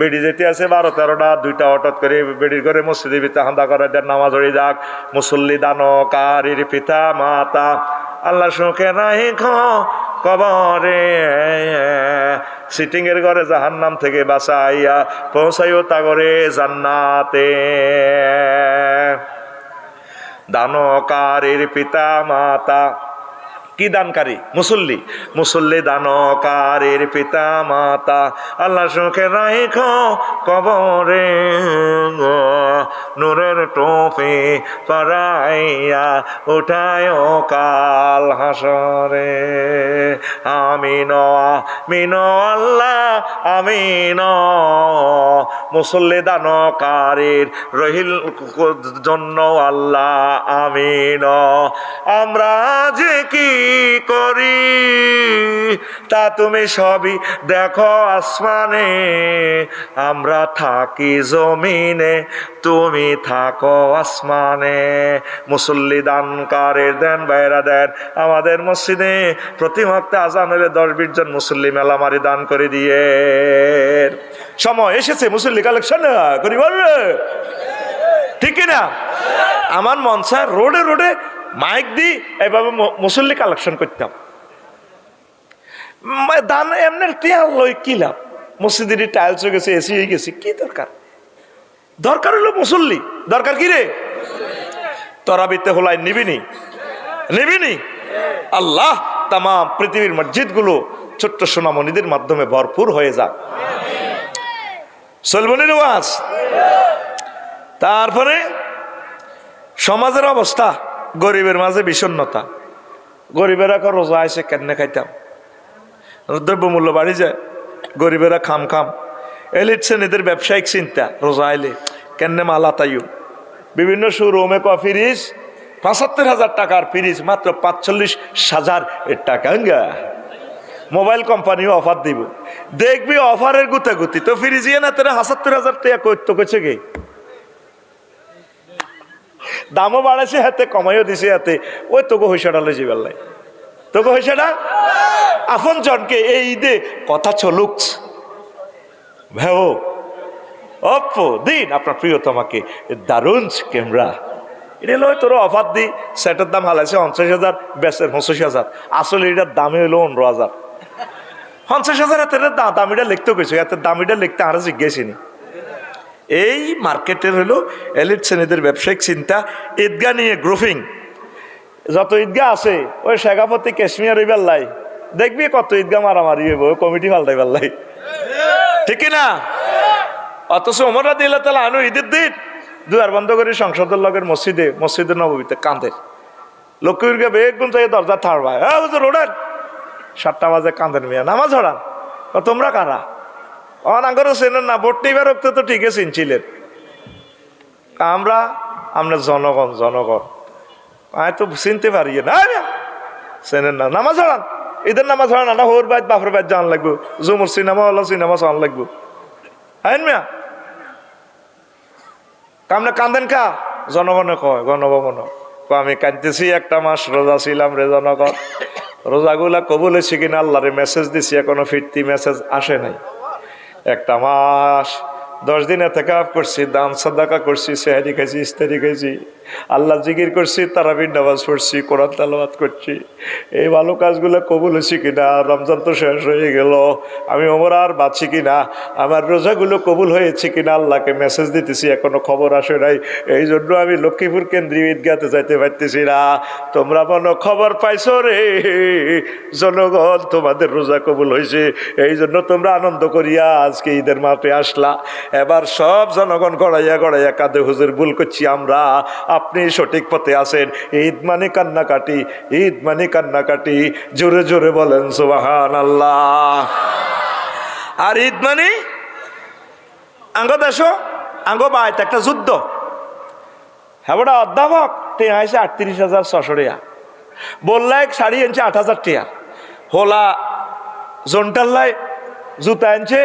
বেড়ি যেতে আছে, বারো তেরোটা, দুইটা হঠাৎ করে বেড়ির করে মসজিদে পিতা হান্দা করে, দেন নামাজ হয়ে যাক, মুসল্লি দান কারির পিতা, মাতা, আল্লাহ সুখে নাই কবরে। সিটিং এর ঘরে জাহান নাম থেকে বাঁচাইয়া পৌঁছাইও তাগরে জান্নাতে। দানকারীর পিতা, মাতা কি দানকারী? মুসল্লি। মুসল্লি দানকারীর পিতা মাতা আল্লাহ সুখে রাইখ কবরে নূরের টোপে পরাইয়া উঠায় কাল হাসরে। আমিন আমিন, আল্লাহ, আমিন। মুসল্লি দানকারীর রহিল জন্য আল্লাহ, আমিন। আমরা যে কি করি, তা তুমি সবই দেখো আসমানে। আমরা থাকি জমিনে, তুমি থাকো আসমানে। মুসল্লি দানকারের দেন বাইরা দেন আমাদের মসজিদে প্রতি মুহূর্তে আজান হলে দশ বিশ জন মুসল্লি মেলামারি দান করে দিয়ে। সময় এসেছে মুসল্লি কালেকশন করি বলবে? ঠিক না আমার মন চায় রোডে রোডে মাইক দি এইভাবে ম- মুসল্লি কালেকশন করতাম। দান এমনি টিয়াল লই কি লাভ? মসজিদের টাইলস হয়ে গেছে এসি হয়ে গেছে, কি দরকার? দরকার হলো মুসল্লি। দরকার কি রে? তরাবিতে হোলাই নিবিনি। নিবিনি? আল্লাহ তাম পৃথিবীর মসজিদগুলো ছোট্ট সোনামণিদের মাধ্যমে ভরপুর হয়ে যাক। সলমনির তারপরে সমাজের অবস্থা গরিবের মাঝে বিষণ্ণতা। গরিবেরা কর রোজা এসে কেনে খাইতাম। দ্রব্যমূল্য বাড়ি যায়, গরিবেরা খাম খাম। এলিট শ্রেণীদের ব্যবসায়িক চিন্তা, রোজা এলে কেনে মালা তাইও বিভিন্ন শোরুমে ক ফিরিস পঁচাত্তর হাজার টাকার ফিরিস মাত্র পাঁচচল্লিশ হাজার টাকা গা মোবাইল কোম্পানিও অফার দিব। দেখবি অফারের গুতাগুতি তো ফিরিস ইয়ে না, তোরা হাসাত্তর হাজার টাকা করতো কেছে গে দামও বাড়াইছে হাতে কমাইও দিছে হাতে। ওই তোকে হইসাটা যাবার লাই তোকে হইসাটা? আপন জনকে এই ঈদে কথা চলুক। ভেও অপ্পো দিন, আপনার প্রিয়তমাকে দারুণ ক্যামেরা। এটা লয় তোর অফার দি, সেটের দাম হালাইছে পঞ্চাশ হাজার বেচের পঁচিশ হাজার। আসলে এটার দামে হলো পনেরো হাজার। পঞ্চাশ হাজার এতের দামিটা লিখতে গেছে এত দামিটা লিখতে আরও জিজ্ঞেসিনি। এই মার্কেটের হলো এলিট শ্রেণীদের ব্যবসায়িক চিন্তা, ঈদগা নিয়ে গ্রুপিং যত ঈদগা আছে, ওই শেখাপতি কাশ্মীর ওই বেল্লাই দেখবি কত ঈদগা মারামারি হইব কমিটি পাল্টাই বেল্লাই ঠিক না? অথচ ওমররা দিলে তাহলে আনু ঈদের দিন দুয়ার বন্ধ করে সংসদের লগের মসজিদে, মসজিদের নবীতে কাঁদে। লক্ষ্মীরকে বেগুন চাই দরজা থাড়বায় হ্যাঁ হুজুর ওড়েন সাতটা বাজে কাঁদেন মিয়া, নামাজ হড়ান তোমরা কারা? অনাগরও চেনেন না, ভোট নিবার রক্ত তো ঠিকই চিনছিলেন। আমরা আমরা জনগণ জনগণ। আমি তো চিনতে পারি না। চেনেন না, নামাজ হড়ান ঈদের নামাজ হড়ান না হোর বাইত, বাপর বাইত জান লাগবো। জুমুর সিনেমা হলো, সিনেমা চান লাগবো। আইন মিয়া কামনে কান্দেন কা? জনগণে কয়, গণভবন। আমি কাঁদতেছি, একটা মাস রোজা ছিলাম রে জনগণ। রোজাগুলা কবুল হয়েছে কিনা আল্লাহরে মেসেজ দিছি, এখনও ফিরতি মেসেজ আসে নাই। একটা মাস দশ দিনে থেকে করছি, দান সাদাকা করছি, সেহারি খাইছি, ইস্তারি খাইছি, আল্লাহ জিকির করছি, তারাবির নামাজ পড়ছি, কোরআন তালাবাদ করছি। এই ভালো কাজগুলো কবুল হয়েছে কিনা? রমজান তো শেষ হয়ে গেল। আমি ওমর আর বাঁচি কিনা? আমার রোজাগুলো কবুল হয়েছে কিনা? আল্লাহকে মেসেজ দিতেছি, এখনও খবর আসে নাই। এই জন্য আমি লক্ষ্মীপুর কেন্দ্রীয় ঈদগাতে যাইতে পারতেছি না। তোমরা মনে খবর পাইছো রে? জনগণ, তোমাদের রোজা কবুল হয়েছে। এই জন্য তোমরা আনন্দ করিয়া আজকে ঈদের মাঠে আসলা। এবার সব জনগণ গড়াইয়া গড়াইয়া কাঁদে, হুজুর, ভুল করছি আমরা। আপনি সঠিক পথে আছেন। ঈদ মানে কান্নাকাটি, ঈদ মানে কান্নাকাটি। জোরে জোরে বলেন সুবাহান আল্লাহ আর ঈদ মানে? আঙ্গ দেশ, আঙ্গ বাইত, একটা যুদ্ধ। হ্যাঁ বড় অধ্যাপক টিয়া আইসে আটত্রিশ হাজার ছশো টিয়া বললা এক শাড়ি আনছে আট হাজার টিয়া। হোলা জোনটাল্লায় জুতা আনছে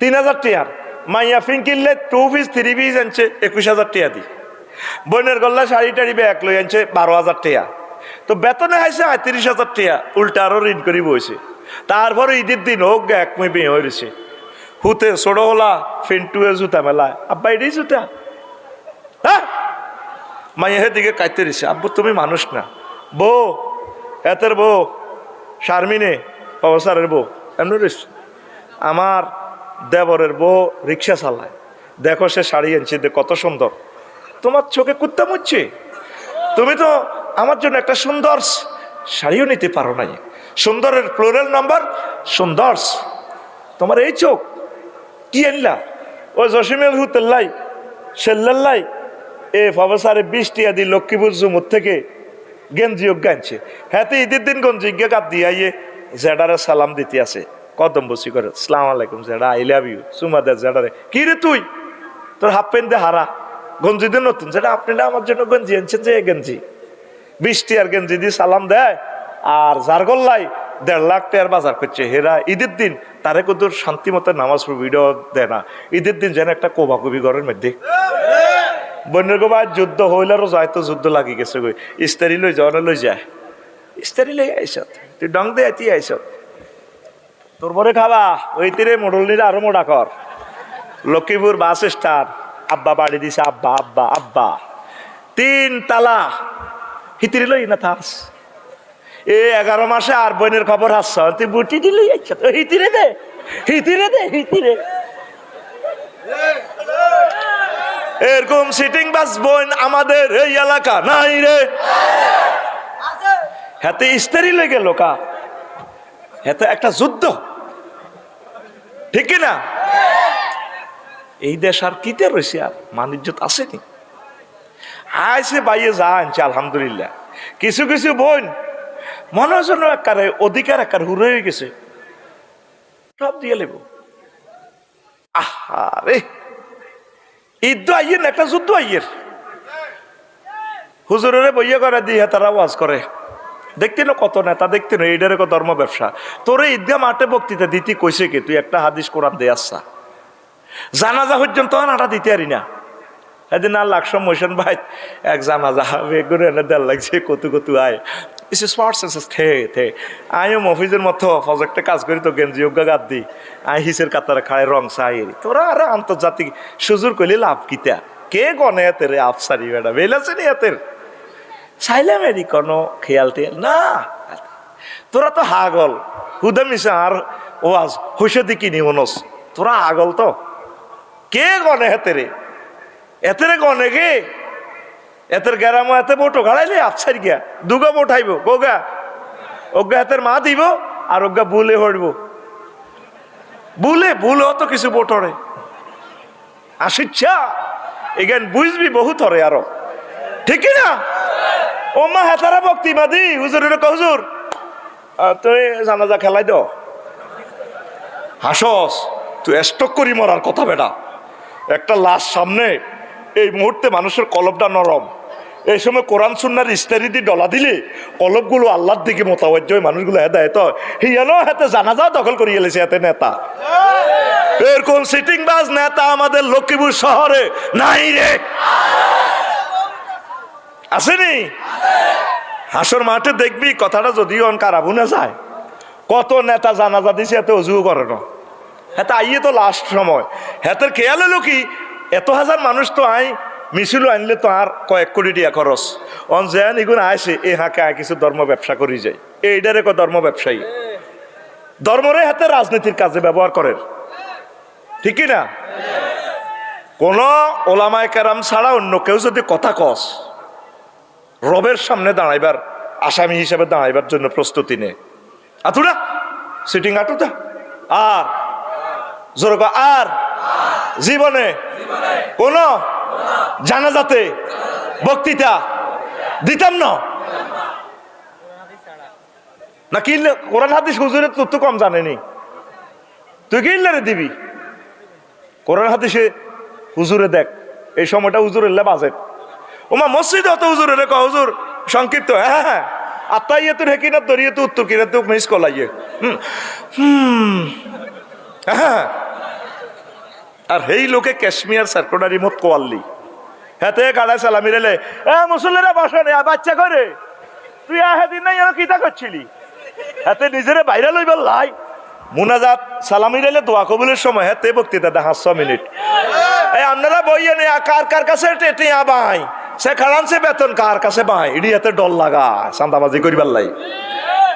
তিন হাজার টিয়ার মাইয়া ফিং কিনলে টু পিস থ্রি পিস আনছে, একুশ হাজার টিয়া দি। বোনের গল্লা শাড়ি টাড়ি ব্যাগ লই আনছে, বারো হাজার টিয়া। তো বেতনে হাইছে আটত্রিশ হাজার টিয়া, উল্টা আরও ঋণ করি বইছে। তারপরে ঈদের দিন হোক, এক মই বিয়ে হয়েছে হুতে ছোট হলা ফিন্টুয়ে জুতা মেলায় আব্বা, এটাই জুতা। হ্যাঁ মাইয়া দিকে কাইতে দিছে আব্বু, তুমি মানুষ না। বউ, এতের বউ, শারমিনে অবসারের বউ। এমন আমার দেবরের বউ রিক্সা চালায়। দেখো সে শাড়ি আনছে দে কত সুন্দর। তোমার চোখে কুত্তা মুচ্ছে? তুমি তো আমার জন্য একটা সুন্দর শাড়িও নিতে পারো নাই। সুন্দরের প্লোরাল নাম্বার সুন্দর তোমার এই চোখ, কি আনলা? ও জসিমের হুতেল্লাই সেল্লাল্লাই এ ফবসারে বৃষ্টি আদি লক্ষ্মীপুর জুমুর থেকে গেঞ্জি গানছে হ্যাঁ ঈদের দিন গঞ্জি গে গাপ দিয়ে জেডারে সালাম দিতে আছে কদম বসি করে, সালাম আলাইকুম জেডা আই লাভ ইউ। সুমা দে জেডারে কি রে তুই? তোর হাফ প্যান্ট দে হারা, গঞ্জি দিয়ে নতুন। যেটা আপনি না আমার জন্য গঞ্জি আনছেন যে গেঞ্জি? বৃষ্টি আর গেঞ্জি দিয়ে সালাম দেয় আর জারগোল্লাই দেড় লাখ টাকার বাজার করছে, হেরা, ঈদের দিন তারে কত শান্তি মতো নামাজ ভিডিও দেয় না। ঈদের দিন যেন একটা কোবাকুবি ঘরের মধ্যে। বন্যের গোবা যুদ্ধ হইলারও যায় তো যুদ্ধ লাগি গেছে গই ইস্তারি লই যাও না, লই যায় ইস্তারি লই আইসত তুই ডং দে, আইতি আইসত তোর পরে খাবা? ওই তীরে মোড়ল নিলে আরও মোড়া কর। Lakshmipur bus stand. আব্বা বাড়ি দিছে আব্বা আব্বা আব্বা। তিন তালা। হিতিরি লই না থাস। এ এগারো মাসে আর বোনের খবর হাস। তুই বুটি দিলি হিতিরে দে। হিতিরে দে, হিতিরে। এরকম সিটিং বাস বোন আমাদের এই এলাকা নাই রে। হাতে ইস্তারি লেগে লোকা। হাতে একটা যুদ্ধ। ঠিক না? এই দেশ আর কিতে রয়েছে আর? মানিজ্যত আসেনি আইসে বাইয়ে যা আনছে, আলহামদুলিল্লাহ। কিছু কিছু বোন মনে জন্য একারে অধিকার একার হুর হয়ে গেছে। সব দিয়ে লেব। আহা রে! ঈদ আইয়ের একটা যুদ্ধ আইয়ের। হুজুরের বইয়ে করে, দিয়ে তারা ওয়াজ করে। দেখতে না কত নেতা, দেখতে না এইটারে কত ধর্ম ব্যবসা। তোরে ঈদগাহ মাঠে বক্তৃতা দিতে কইছে কি? তুই একটা হাদিস কোরআন দে আসছা জানাজা পর্যন্ত আটা দিতে পারি না। এদিন আর লাগস মোশন ভাই, এক জানাজা বেগুন এনে দেড় লাগছে, কতু কতু আয়। ইস সেন্সেস থে থে আমিও মফিজের মতো প্রজেক্টে কাজ করি তো গেঞ্জি উগা গাদ দি। আই হিসের কাতারে খায় রং চাই তোরা আরে আন্তর্জাতিক সুজুর কইলে লাভ কিতা? কে গনে এতের আফসারি বেটা বেলাছে নি এতের চাইলাম কোনো খেয়াল টেয়াল না। তোরা তো হাগল। হুদা মিশা আর ওয়াজ হইসে দিকি নি মনস তোরা আগল তো। কে গনে হেতেরে? এতেরে গনে কে? এতের গেরামো এতে বোটো গাড়াইলে আফসার গিয়া। দুগা বোঠাইব গোগা। ওগা হাতের মা দিব আর ওগা বুলে হড়ব বুলে বুলে তো কিছু বোটরে আসিচ্ছা। এখান বুঝবি বহুত হরে আরও। ঠিক না? ও মা হেতারা ভক্তি বাদি হুজুর। তুই জানাজা খেলাই দাও। হাসস, তুই স্টক করি মরার কথা বেটা। একটা লাশ সামনে, এই মুহূর্তে মানুষের কলবটা নরম। এই সময় কোরআন সুন্নার ইস্তারি দিয়ে ডলা দিলে কলবগুলো আল্লাহর দিকে মোতাবজ্জ হয়, মানুষগুলো হেদায়ত হিয়ানো হাতে জানাজা দখল করে গেলেছে এতে নেতা। এরকম সিটিং বাস নেতা আমাদের লক্ষ্মীপুর শহরে? নাই রে। আসেনি? হাসর মাঠে দেখবি, কথাটা যদিও কারাবু না যায়। কত নেতা জানাজা দিছে, এত অজুও করে না। হ্যাঁ আইয়ে তো লাস্ট সময়। হেতের খেয়াল হলো কি, এত হাজার মানুষ তো আই, মিছিল আনলে তো আর কয়েক কোটি টাকা খরচ। অন যেন এগুলো আইসে এ হাঁকে আয় কিছু ধর্ম ব্যবসা করি যায় এইটারে কো ধর্ম ব্যবসায়ী। ধর্মরে হাতে রাজনীতির কাজে ব্যবহার করেন। ঠিক কি না? কোন ওলামায় কেরাম ছাড়া অন্য কেউ যদি কথা কস রবের সামনে দাঁড়াইবার, আসামি হিসেবে দাঁড়াইবার জন্য প্রস্তুতি নে। আতুরা সিটিং আটুটা আর জোর আর। জীবনে কোন জানাজাতে বক্তৃতা দিতাম না। না কিনলে কোরআন হাদিস হুজুরের তোর তো কম জানেনি। তুই কিনলে রে দিবি? কোরআন হাদিসে হুজুরে দেখ, এই সময়টা হুজুরের বাজেট ওমা মসজিদে অত হুজুর রে হুজুর, সংক্ষিপ্ত হ্যাঁ হ্যাঁ, হ্যাঁ। আত্মাইয়ে তোর হেকিনা দরিয়ে তো উত্তর কিনা তো মিস কলাই ইয়ে। হ্যাঁ, হ্যাঁ, আর হেই লোকে ক্যাশমিয়ার সার্কোডারি মত কোয়াল্লি। হেতে গাড়ায় সালামি রেলে, এ, মুসল্লিরা বসে নে বাচ্চা করে তুই এদিন নাই আর কিতা করছিলি? হ্যাঁ নিজেরে বাইরে লইবার লাই। মুনাজাত সালামি রেলে দোয়া কবুলের সময় হেতে বক্তৃতা দেখা ছ মিনিট। এই আপনারা বইয়ে নেই কার কার কাছে টেটে আবাই সে খাড়ানছে বেতন কার কাছে পায় ইডিয়াতে ডল লাগা চান্দাবাজি করিবার লাই।